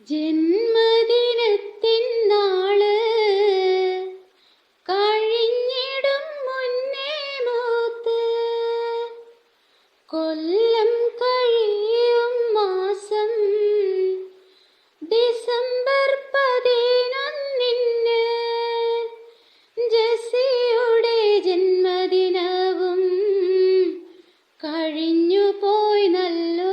ജന്മദിനത്തിന്നാൾ കഴിഞ്ഞിടും മുന്നേ മൂത്ത്. കൊല്ലം കഴിയും മാസം. ഡിസംബർ പതിനൊന്നിന് ജസിയുടെ ജന്മദിനവും കഴിഞ്ഞു പോയി നല്ലൊരു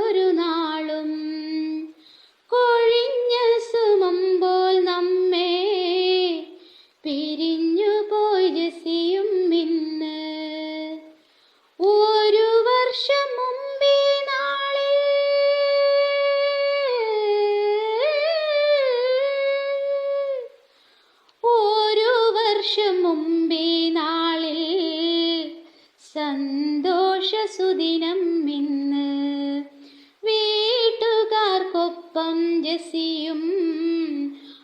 വർഷം മുമ്പേ നാളിൽ. സന്തോഷ സുദിനം ഇന്ന്. വീട്ടുകാർക്കൊപ്പം ജസിയും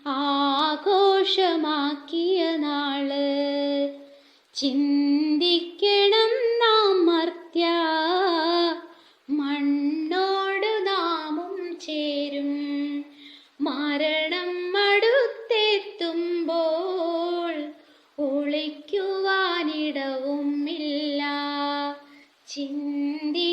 ആഘോഷമാക്കിയ നാൾ. ചിന്തിക്കണം ഇടവുമില്ല ചിന്തി